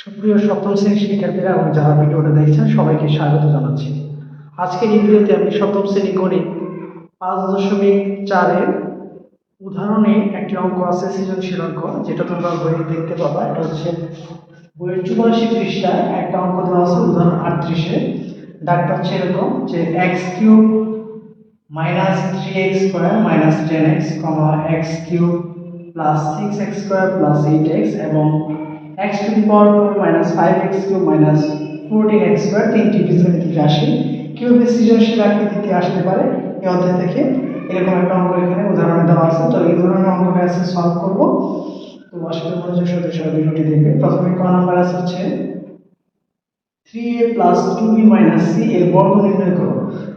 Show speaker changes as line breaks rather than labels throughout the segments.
সুপ্রিয় সপ্তম শ্রেণির শিক্ষার্থীরা এবং যারা ভিডিওটা দেখছেন, সবাইকে স্বাগত জানাচ্ছি। আজকের এই ভিডিওতে আমি সপ্তম শ্রেণি গণিত পাঁচ দশমিক চারের উদাহরণে একটি অঙ্ক আছে, সৃজনশীল অঙ্ক, যেটা তোমরা বইয়ে দেখতে পাবা। এটা হচ্ছে বইয়ের চুরাশি পৃষ্ঠায় একটা অঙ্ক দেওয়া আছে, উদাহরণ আটত্রিশে। ডাক্তার হচ্ছে এরকম যে X cube minus three X square minus ten X, comma X cube plus six X square plus eight X এবং X to the power four minus five X cube minus fourteen X square তিনটি বীজগণিতিক রাশি। কীভাবে সৃজনশীল আকৃতিতে আসতে পারে? এই অধ্যায় থেকে এরকম একটা অঙ্ক এখানে উদাহরণে দেওয়া আছে। তো এই ধরনের অঙ্কটা আছে সলভ করব। তো আসলে মনোযোগ সাথে সবাই ভিডিওটি দেখবে। প্রথমে ক নাম্বার আছে হচ্ছে three A plus two B minus C এর বর্গ নির্ণয় করো।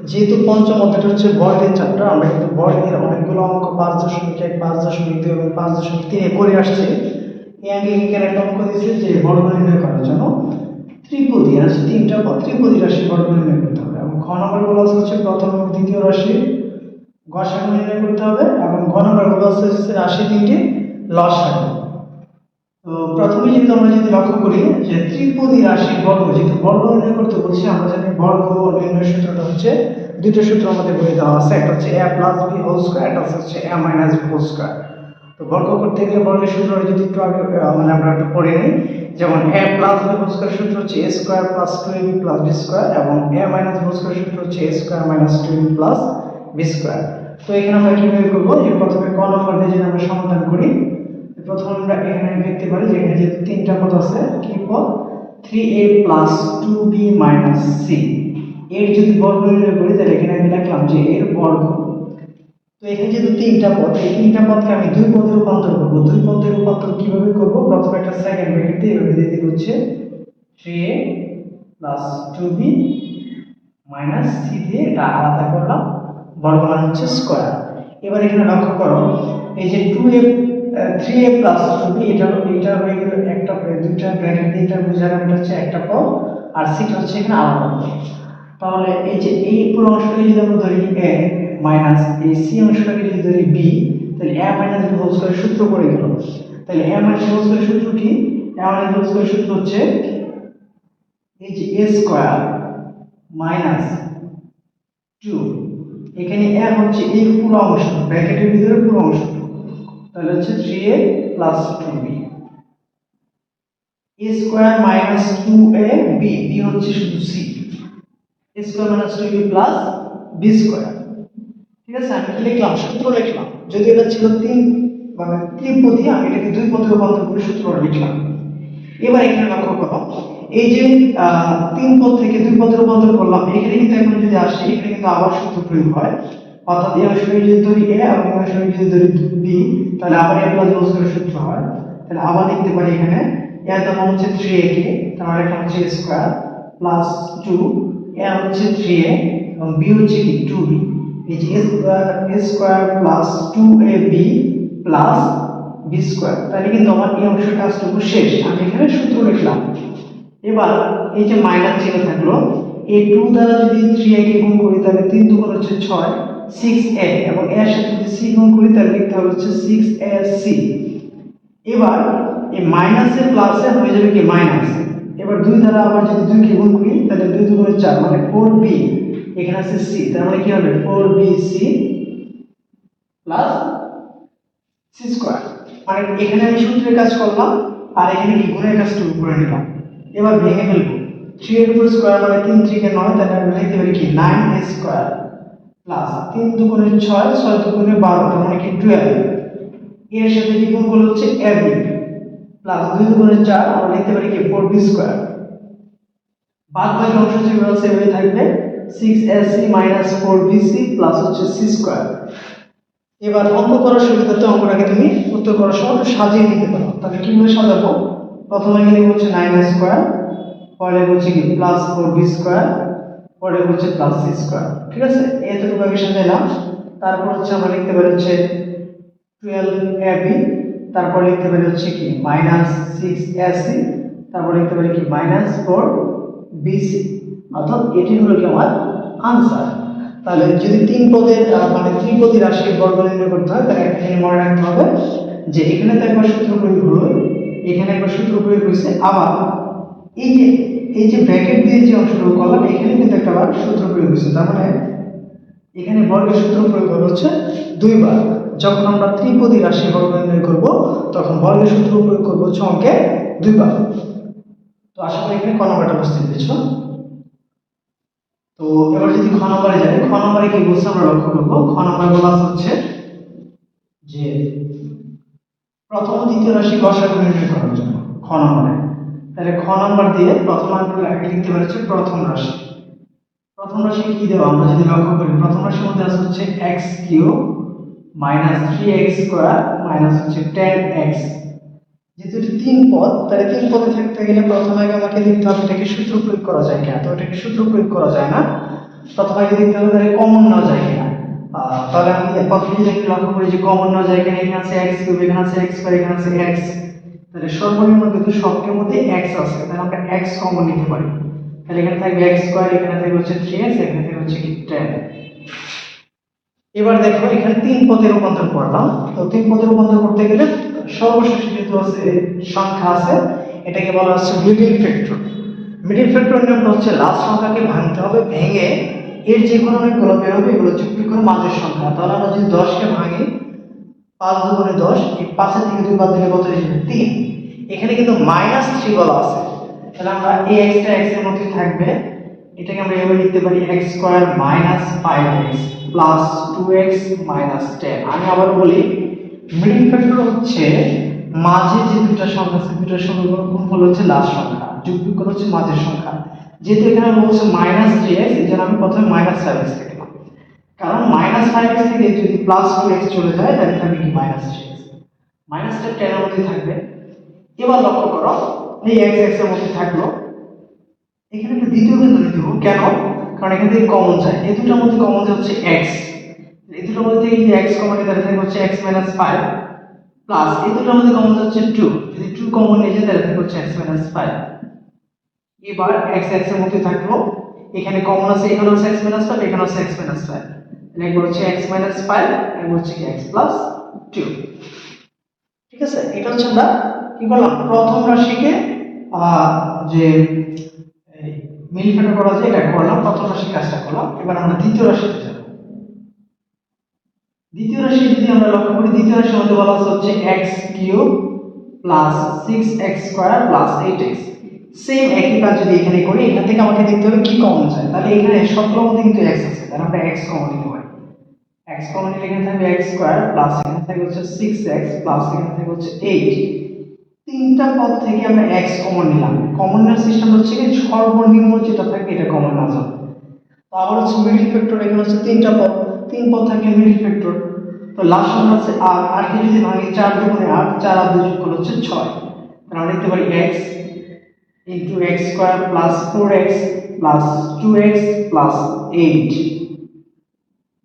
যেহেতু পঞ্চম অধ্যায়টা হচ্ছে বর্গের চ্যাপ্টার আমরা কিন্তু বর্গের অনেকগুলো অঙ্ক পাঁচ দশমিক এক, পাঁচ দশমিক দুই এবং পাঁচ দশমিক তিনে করে আসছে। এই আগে অঙ্ক দিয়েছে যে বর্গ নির্ণয় করার জন্য ত্রিপদী রাশি, তিনটা পদ ত্রিপদী রাশি বর্গ নির্ণয় করতে হবে এবং খ নম্বর বলা হচ্ছে প্রথম এবং দ্বিতীয় রাশি। গসাগু নির্ণয় করতে হবে এবং ঘ নম্বর বলা হচ্ছে রাশি তিনটি লসাগু তো প্রথমে যদি আমরা যদি লক্ষ্য করি যে ত্রিপদী রাশির বর্গ, যেহেতু বর্গ নির্ণয় করতে বলছি, আমরা জানি বর্গ নির্ণয় সূত্রটা হচ্ছে দুটো সূত্র আমাদের বলে দেওয়া আছে, একটা হচ্ছে A plus B whole square একটা হচ্ছে A minus B whole square তো বর্গ করতে গেলে বর্গের সূত্রটা যদি একটু আগে মানে আমরা একটু পড়ে নিই, যেমন এ প্লাস বি হোল সূত্র হচ্ছে A square plus two A B plus B square এবং এ মাইনাস হোল সূত্র হচ্ছে A square minus two A plus B square তো এখানে আমরা কীভাবে করব? যে প্রথমে ক নম্বর দিয়ে যদি আমরা সমাধান করি, প্রথমে আমরা এখানে দেখতে পারি যে এখানে যে তিনটা পদ আছে, কি পদ? Three A plus two B minus C এর যদি বর্গ নির্ণয় করি, তাহলে এখানে আমি লিখলাম যে এর বর্গ তো এখানে যেহেতু তিনটা পদ, এই তিনটা পদকে আমি দুই পদে রূপান্তর করব। দুই পদে রূপান্তর কীভাবে করব? প্রথমে একটা সেকেন্ড ব্র্যাকেট দিয়ে এভাবে দিয়ে দিব হচ্ছে three A plus two B minus C দিয়ে এটা আলাদা করলাম বর্গমান হচ্ছে স্কোয়ার এবার এখানে লক্ষ্য করো, এই যে two A three A plus two B এটা এটা হয়ে গেল একটা দুইটা ব্র্যাকেট দিয়ে এটা বোঝালাম, এটা হচ্ছে একটা পদ, আর সিটা হচ্ছে এখানে আলাদা তাহলে এই যে এই পুরো অংশটাকে যদি আমরা ধরি মাইনাস এই সি অংশটাকে যদি ধরি বি তাহলে A minus B whole square সূত্র পড়ে গেল। তাহলে এ মাইনাস হোল স্কয়ার সূত্র কি? এ মাইনাস হোল স্কয়ার সূত্র হচ্ছে এই যে এ স্কয়ার মাইনাস টু এখানে এ হচ্ছে এই পুরো অংশ, ব্র্যাকেটের ভিতরে পুরো অংশ। তাহলে হচ্ছে three A plus two B A square minus two A B B হচ্ছে শুধু C A square minus two B plus B square ঠিক আছে, আমি লিখলাম, সূত্র লিখলাম। যদি এটা ছিল তিন মানে ত্রিপদী আমি এটাকে দুই পদে রূপান্তর করে সূত্র লিখলাম। এবার এখানে লক্ষ্য করো, এই যে তিন পদ থেকে দুই পদে রূপান্তর করলাম, এখানে কিন্তু এখন যদি আসে, এখানে কিন্তু আবার সূত্র প্রয়োগ হয়। অর্থাৎ এই অংশটাকে যদি ধরি এ এবং এই অংশটাকে যদি ধরি বি তাহলে আবার এ প্লাস বি সূত্র হয়। তাহলে আবার লিখতে পারি এখানে এর মান হচ্ছে থ্রি এ কে তাহলে এটা হচ্ছে স্কোয়ার প্লাস টু এ হচ্ছে থ্রি এ এবং বি হচ্ছে কি two B A square A square plus two A B plus B square তাহলে কিন্তু আমার এই অংশের কাজটুকু শেষ। আমি এখানে সূত্র লিখলাম। এবার এই যে মাইনাস চিহ্ন থাকল, এই টু দ্বারা যদি থ্রি এ কে গুণ করি, তাহলে তিন দুগুণ হচ্ছে ছয় সিক্স এ এবং এর সাথে যদি সি গুণ করি, তাহলে লিখতে হবে হচ্ছে সিক্স এ সি এবার এই মাইনাসে প্লাসে হয়ে যাবে কি মাইনাস এবার দুই দ্বারা আবার যদি দুই কে গুণ করি, তাহলে দুই দুগুণে চার মানে ফোর বি এখানে আছে সি তার মানে কি হবে? Four B C plus C square মানে এখানে আমি সূত্রের কাজ করলাম, আর এখানে কি? গুণের কাজটুকু করে নিলাম। এবার ভেঙে ফেলব। থ্রি এর উপর স্কোয়ার মানে তিন থ্রিকে নয়, তাহলে আমি লিখতে পারি কি? নাইন এ স্কোয়ার প্লাস তিন দুগুণে ছয় ছয় দুগুণে বারো, তার মানে কি? টুয়েলভ এর সাথে কি গুণ করলে হচ্ছে এ বি প্লাস দুই দুগুণে চার, আমরা লিখতে পারি কি? ফোর বি স্কোয়ার বাদ বাকি অংশ যেগুলো আছে সেভাবে থাকবে। Six A C minus four B C plus হচ্ছে সি স্কোয়ার এবার অঙ্ক করার সুবিধাতে অঙ্কটাকে তুমি উত্তর করার সময় সাজিয়ে নিতে পারো। তাহলে কীভাবে সাজাবো? প্রথমে এখানে হচ্ছে নাইন স্কোয়ার পরে হচ্ছে কি প্লাস ফোর বি স্কোয়ার পরে হচ্ছে প্লাস সি স্কোয়ার ঠিক আছে? এতটুকু আগে সাজাইলাম। তারপর হচ্ছে আমরা লিখতে পারি হচ্ছে টুয়েলভ এ বি তারপর লিখতে পারি হচ্ছে কি মাইনাস সিক্স এ সি তারপর লিখতে পারি কি মাইনাস ফোর বি সি অর্থাৎ এটি হলো কি আমার আনসার তাহলে যদি তিন পদের মানে ত্রিপদী রাশির বর্গ নির্ণয় করতে হয়, তাহলে একটা জিনিস মনে রাখতে হবে যে এখানে তো একবার সূত্র প্রয়োগ হলো, এখানে একবার সূত্র প্রয়োগ হয়েছে, আবার এই যে এই যে ব্র্যাকেট দিয়ে যে অংশটুকু করলাম, এখানে কিন্তু একটা বার সূত্র প্রয়োগ হয়েছে। তার মানে এখানে বর্গের সূত্র প্রয়োগ হচ্ছে দুইবার। যখন আমরা ত্রিপদী রাশি বর্গ নির্ণয় করব, তখন বর্গের সূত্র প্রয়োগ করব হচ্ছে অঙ্কে দুইবার। তো আশা করি এখানে ক নম্বরটা বুঝতে পেরেছ তো এবার যদি খ নম্বরে যাই, খ নম্বরে কি বলছে আমরা লক্ষ্য করব? খ নম্বরে বলা হচ্ছে যে প্রথম দ্বিতীয় রাশি গসাগু নির্ণয় করার জন্য খ নম্বরে। তাহলে খ নম্বর দিয়ে প্রথম অঙ্ক লিখতে পারছে প্রথম রাশি। প্রথম রাশি কি দেবো আমরা যদি লক্ষ্য করি, প্রথম রাশির মধ্যে আছে হচ্ছে x cube minus three x square minus হচ্ছে টেন এক্স যেহেতু এটি তিন পদ, তাহলে তিন পদে থাকতে গেলে প্রথমে আগে আমাকে দেখতে হবে এটাকে সূত্র প্রয়োগ করা যায় কিনা। তো এটাকে সূত্র প্রয়োগ করা যায় না। প্রথমে আগে দেখতে হবে তাহলে কমন নেওয়া যায় কিনা। তাহলে আমি প্রথমে যদি লক্ষ্য করি যে কমন নেওয়া যায় কিনা। এখানে আছে এক্স কিউব এখানে আছে এক্স স্কোয়ার এখানে আছে এক্স তাহলে সর্বনিম্ন কিন্তু সবটির মধ্যে এক্স আছে। তাহলে আমরা এক্স কমন নিতে পারি। তাহলে এখানে থাকবে এক্স স্কোয়ার এখানে থাকবে হচ্ছে থ্রি এক্স এখানে থাকবে হচ্ছে কি টেন এবার দেখো, এখানে তিন পদে রূপান্তর করলাম। তো তিন পদে রূপান্তর করতে গেলে সর্বশেষ যেহেতু আছে সংখ্যা আছে, এটাকে বলা হচ্ছে মিডিল ফ্যাক্টর মিডিল ফ্যাক্টর নিয়মটা হচ্ছে লাস্ট সংখ্যাকে ভাঙতে হবে, ভেঙে এর যে কোনো অনেকগুলো বের হবে, এগুলো যুক্তি করে মাঝের সংখ্যা। তাহলে আমরা যদি দশকে ভাঙি, পাঁচ দুগুণে দশ, এই পাঁচের থেকে দুই বাদ দিলে কত যাবে তিন। এখানে কিন্তু মাইনাস থ্রি বলা আছে। তাহলে আমরা এই এক্সটা এক্সের মধ্যে থাকবে, এটাকে আমরা এভাবে লিখতে পারি x square minus five x plus two x minus ten আমি আবার বলি মিডিল ফ্যাক্টর হচ্ছে মাঝে যে দুটো সংখ্যা আছে দুটো সংখ্যা গুণফল হচ্ছে লাস্ট সংখ্যা যোগ বিয়োগ হচ্ছে মাঝের সংখ্যা। যেহেতু এখানে বলছে মাইনাস থ্রি এক্স এই জন্য আমি প্রথমে মাইনাস ফাইভ এক্স লিখলাম কারণ মাইনাস ফাইভ এক্স থেকে যদি প্লাস টু এক্স চলে যায়, তাহলে থাকবে কি মাইনাস থ্রি এক্স মাইনাসটা টেনের মধ্যে থাকবে। এবার লক্ষ্য করো, এই এক্স এক্সের মধ্যে থাকল। এখানে একটা দ্বিতীয় বিন্দু নিতে কেন? কারণ এখান থেকে কমন যায় এই দুটোর মধ্যে কমন যায় হচ্ছে এক্স এই দুটোর মধ্যে যদি এক্স কমন নিতে থাকবে হচ্ছে এক্স মাইনাস ফাইভ প্লাস এই দুটোর মধ্যে কমন হচ্ছে টু যদি টু কমন নিয়ে যায় তাহলে থাকবে হচ্ছে এক্স মাইনাস ফাইভ এবার এক্স এক্সের মধ্যে থাকল এখানে কমন আছে এখানে হচ্ছে এক্স মাইনাস ফাইভ এখানে হচ্ছে এক্স মাইনাস ফাইভ তাহলে একবার হচ্ছে এক্স মাইনাস ফাইভ একবার হচ্ছে এক্স প্লাস টু ঠিক আছে? এটা হচ্ছে আমরা কি করলাম? প্রথম রাশিকে যে মিল করা যায় এটা করলাম। প্রথম রাশি কাজটা করলাম। এবার আমরা দ্বিতীয় রাশিতে যাব। দ্বিতীয় রাশি যদি আমরা লক্ষ্য করি, দ্বিতীয় রাশির মধ্যে বলা হচ্ছে x cube plus six x square plus eight x same একই কাজ যদি এখানে করি, এখান থেকে আমাকে দেখতে হবে কি কমন যায় তাহলে এখানে সবগুলোর মধ্যে কিন্তু এক্স আছে, তাহলে আমরা এক্স কমন নিতে পারি। এক্স কমন নিলে এখানে থাকবে এক্স স্কোয়ার প্লাস এখানে থাকবে হচ্ছে সিক্স এক্স প্লাস এখানে থাকবে হচ্ছে এইট তিনটা পদ থেকে আমরা এক্স কমন নিলাম। কমন নেওয়ার সিস্টেম হচ্ছে কি, সর্বনিম্ন যেটা থাকে এটা কমন নেওয়া যাবে। তো আবার হচ্ছে মিডিল ফ্যাক্টর এখানে হচ্ছে তিনটা পদ। তিন পদ থাকে মিডিল ফ্যাক্টর। তো লাস্ট সংখ্যা হচ্ছে আট। আটকে যদি ভাঙি, চার দুগুণে আট, চার আর দুই যোগ হচ্ছে ছয়। আমরা লিখতে পারি x into x square plus four x plus two x plus eight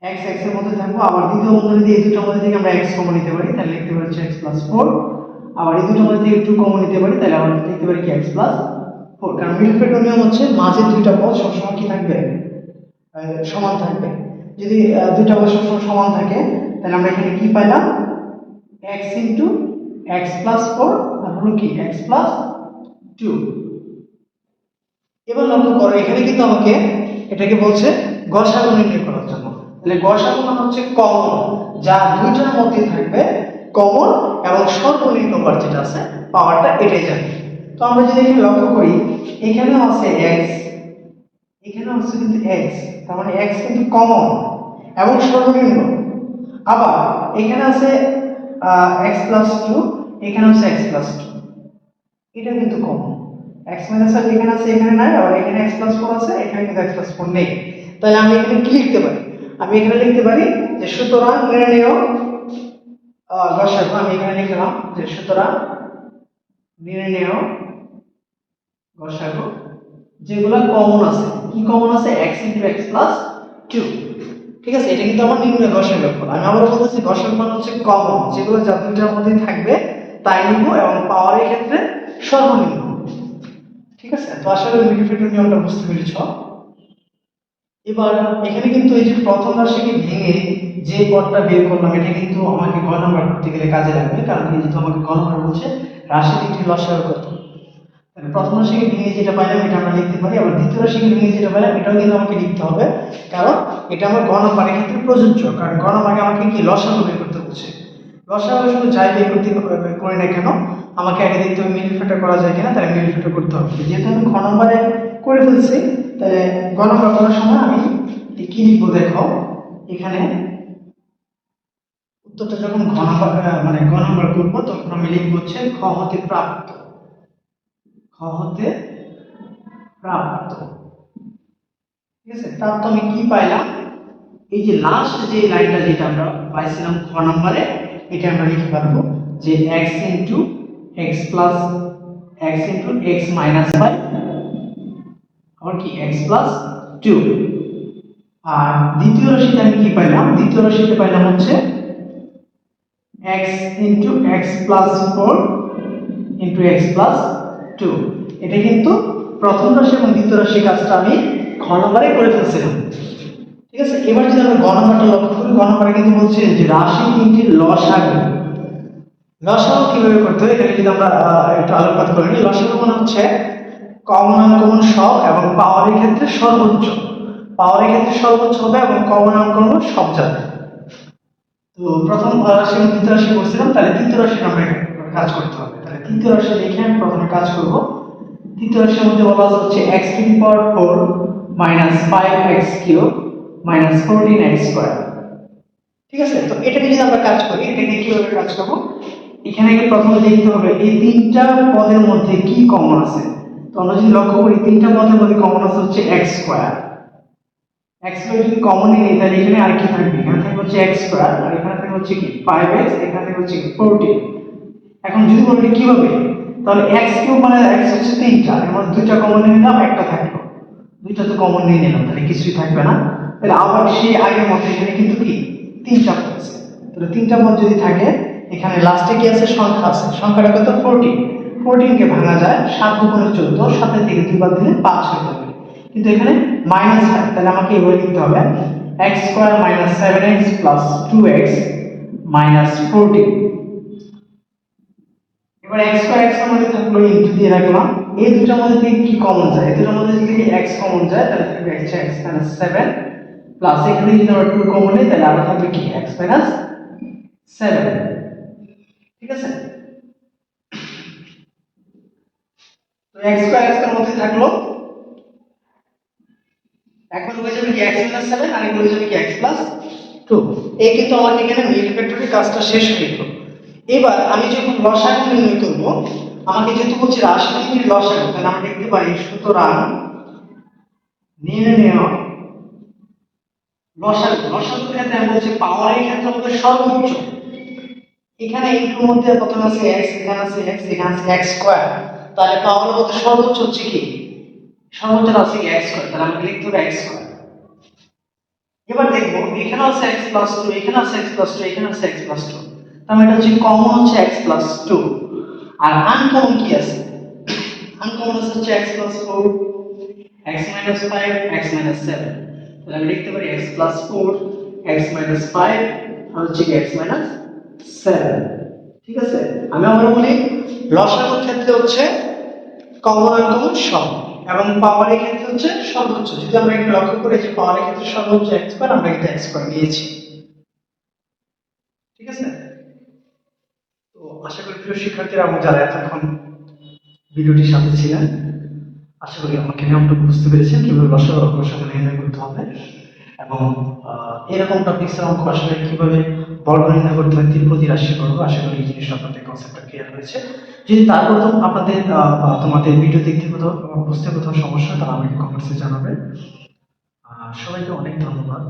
x এক্সের মধ্যে থাকব। আবার দ্বিতীয় বন্ধনী দিয়ে এই দুটোর মধ্যে থেকে আমরা এক্স কমন নিতে পারি, তাহলে লিখতে পারি এক্স প্লাস ফোর আবার এই দুটোর মধ্যে থেকে টু কমন নিতে পারি, তাহলে আমরা লিখতে পারি কি এক্স প্লাস ফোর কারণ ফ্যাক্টর নিয়ম হচ্ছে মাঝের দুইটা পদ সবসময় কি থাকবে? সমান থাকবে। যদি দুইটা পদ সমান থাকে, তাহলে আমরা এখানে কি পাইলাম? X into x plus four আর হলো কি? এক্স প্লাস টু এবার লক্ষ্য করো, এখানে কিন্তু আমাকে এটাকে বলছে গসাগু নির্ণয় করার জন্য। তাহলে গসাগু মানে হচ্ছে কমন যা দুইটার মধ্যে থাকবে কমন এবং সর্বনিম্ন বার যেটা আছে পাওয়ারটা এটাই যাবে তো আমরা যদি এখানে লক্ষ্য করি, এখানেও আছে এক্স এখানেও হচ্ছে কিন্তু এক্স তার মানে এক্স কিন্তু কমন এবং সর্বনিম্ন। আবার এখানে আছে এক্স প্লাস টু এখানে হচ্ছে এক্স প্লাস টু এটা কিন্তু কমন এক্স মাইনাস ফাইভ এখানে আছে, এখানে নাই, আবার এখানে এক্স প্লাস ফোর আছে, এখানে কিন্তু এক্স প্লাস ফোর নেই। তাহলে আমি এখানে কি লিখতে পারি? আমি এখানে লিখতে পারি যে সুতরাং নির্ণয় গসাগু আমি এখানে লিখলাম যে সুতরাং নির্ণয় গসাগু যেগুলো কমন আছে। কি কমন আছে? X into x plus two ঠিক আছে? এটা কিন্তু আমার নির্ণয় গসাগু ফল আমি আবার বলতেছি গসাগু মানে হচ্ছে কমন যেগুলো যা দুইটার মধ্যে থাকবে, তাই নিব এবং পাওয়ারের ক্ষেত্রে সর্বনিম্ন। ঠিক আছে? তো আশা করি মিডিফিটের নিয়মটা বুঝতে পেরেছ। এবার, এখানে কিন্তু এই যে প্রথম রাশিকে ভেঙে যে পদটা বের করলাম, এটা কিন্তু আমাকে গ নাম্বার করতে গেলে কাজে লাগবে। কারণ যেহেতু আমাকে গ নাম্বার বলছে রাশি তিনটি লসাগু কত তাহলে প্রথম রাশিকে ভেঙে যেটা পাইলাম, এটা আমরা লিখতে পারি। আবার দ্বিতীয় রাশিকে ভেঙে যেটা পাইলাম, এটাও কিন্তু আমাকে লিখতে হবে। কারণ এটা আমার গণমানের ক্ষেত্রে প্রযোজ্য। কারণ গণমানে আমাকে কি? লসাগু বের করতে হচ্ছে। লসাগু শুধু যাই বের করতে করি না কেন? আমাকে আগে দেখতে হবে মিল ফিল্টার করা যায় কিনা, তাহলে মিল ফিল্টার করতে হবে। যেহেতু আমি ঘ নম্বরে করে ফেলছি, তাহলে গ নম্বর করার সময় আমি কি লিখব দেখো? এখানে উত্তরটা যখন ঘ নম্বর মানে নম্বর করব, তখন আমি লিখব হচ্ছে খ হতে প্রাপ্ত। হতে প্রাপ্ত। ঠিক আছে? প্রাপ্ত আমি কি পাইলাম? এই যে লাস্ট যে লাইনটা যেটা আমরা পাইছিলাম খ নম্বরে, এটা আমরা লিখতে পারব যে x into x plus x into x minus five আবার কি? এক্স প্লাস টু আর দ্বিতীয় রাশিতে আমি কি পাইলাম? দ্বিতীয় রাশিতে পাইলাম হচ্ছে x into x plus four into x plus two এটা কিন্তু প্রথম রাশি এবং দ্বিতীয় রাশি কাজটা আমি ঘ নম্বরে করে ফেলছিলাম। ঠিক আছে? এবার যদি আমরা ঘ লক্ষ্য করি, ঘ কিন্তু বলছে যে রাশি তিনটির লসাগু। লসাগু কীভাবে করতে হয়? এখানে যদি আমরা একটু আলোকপাত করে নিই, লসাগু মানে হচ্ছে কমন আনকমন সব এবং পাওয়ারের ক্ষেত্রে সর্বোচ্চ। পাওয়ারের ক্ষেত্রে সর্বোচ্চ হবে এবং কমন আনকমন সব যাবে তো প্রথম রাশি এবং দ্বিতীয় রাশি করছিলাম, তাহলে তৃতীয় রাশি আমরা কাজ করতে হবে। তৃতীয় রাশি লিখে আমি প্রথমে কাজ করব। তৃতীয় রাশির মধ্যে বলা হচ্ছে x to the power four minus five x cube minus fourteen x square ঠিক আছে? তো এটাকে যদি আমরা কাজ করি, এটা এটাকে কীভাবে কাজ করব? এখানে প্রথমে দেখতে হবে, এই তিনটা পদের মধ্যে কি কমন আছে? তো আমরা যদি লক্ষ্য করি, তিনটা পদের মধ্যে কমন আছে হচ্ছে এক্স স্কোয়ার এক্স স্কোয়ার যদি কমন নিই, তাহলে এখানে আর কি থাকবে? এখানে থাকবে হচ্ছে এক্স স্কোয়ার আর এখানে থাকবে হচ্ছে কি? ফাইভ এক্স এখানে থাকবে হচ্ছে কি? ফোরটিন এখন যদি বলি কীভাবে, তাহলে এক্স কিউব মানে এক্স হচ্ছে তিনটা, এর মধ্যে দুইটা কমন নিয়ে নিলাম, একটা থাকল। দুইটা তো কমন নিয়ে নিলাম, তাহলে কিছুই থাকবে না। তাহলে আবার সেই আগের মতো, এখানে কিন্তু কি? তিনটা পদ আছে। তাহলে তিনটা পদ যদি থাকে, এখানে লাস্টে কি আছে? সংখ্যা আছে। সংখ্যাটা কত? ফোরটিন ফোরটিনকে ভাঙা যায়, সাত দুগুণে চোদ্দ সাতের থেকে দুই বাদ দিলে পাঁচ হয়ে যাবে। কিন্তু এখানে মাইনাস ফাইভ তাহলে আমাকে এভাবে লিখতে হবে। X square minus seven x plus two x minus fourteen এবার স্কয়ার x এর মধ্যে থাকল ইনটু দিয়ে রাখলাম। এই দুটোর মধ্যে থেকে কি কমন যায়? এই দুটোর মধ্যে যদি x কমন যায়, তাহলে থাকবে x x মাইনাস 7 প্লাস এখানে যদি আমরা 2 কমন নিই, তাহলে আরও থাকবে কি? x মাইনাস 7 ঠিক আছে? তো x স্কয়ার x এর মধ্যে থাকল। এখন হয়ে যাবে কি x মাইনাস 7 আর এগুলো হয়ে যাবে কি x প্লাস 2 এই কিন্তু আমার এখানে মিল ফ্যাক্টরি কাজটা শেষ হয়ে গেল এবার আমি যখন লসাগু নির্ণয় করব, আমাকে যেহেতু বলছে তিনটির লসাগু, তাহলে আমরা লিখতে পারি সুতরাং নির্ণয় লসাগু, লসাগুর ক্ষেত্রে আমি বলছি পাওয়ারের ক্ষেত্রে আমাদের সর্বোচ্চ। এখানে ইন্টুর মধ্যে প্রথমে আছে x, এখানে আছে x, এখানে আছে x স্কয়ার তাহলে পাওয়ারের মধ্যে সর্বোচ্চ হচ্ছে কি? সর্বোচ্চ আছে x স্কয়ার তাহলে আমাকে লিখতে হবে x স্কয়ার এবার দেখব এখানে আছে x প্লাস টু এখানে আছে x প্লাস টু এখানে আছে x প্লাস টু তার মানে এটা হচ্ছে কমন হচ্ছে x প্লাস টু আর আনকমন কি আছে? আনকমন আছে হচ্ছে x plus four x minus five x minus seven তাহলে আমি লিখতে পারি x plus four x minus five আর হচ্ছে x মাইনাস সেভেন ঠিক আছে? আমি আবার বলি লসাগুর ক্ষেত্রে হচ্ছে কমন আনকমন সব, এবং পাওয়ারের ক্ষেত্রে হচ্ছে সর্বোচ্চ। যদি আমরা একটু লক্ষ্য করি যে পাওয়ারের ক্ষেত্রে সর্বোচ্চ স্কয়ার আমরা x স্কয়ার নিয়েছি। ঠিক আছে? আশা করি প্রিয় শিক্ষার্থীরা এবং যারা এতক্ষণ ভিডিওটির সাথে ছিলেন, আশা করি আমাকে নিয়মটুকু বুঝতে পেরেছেন কীভাবে এবং গসাগু নির্ণয় করতে হবে এবং এরকম টপিক্সের অঙ্ক আসলে কীভাবে বর্গ নির্ণয় করতে হয় ত্রিপদী রাশি বর্গ আশা করি এই জিনিসটা আপনাদের কনসেপ্টটা ক্লিয়ার হয়েছে। যদি তারপর আপনাদের তোমাদের ভিডিও দেখতে কোথাও বুঝতে কোথাও সমস্যা তাহলে আমাকে কমেন্টসে জানাবেন। সবাইকে অনেক ধন্যবাদ।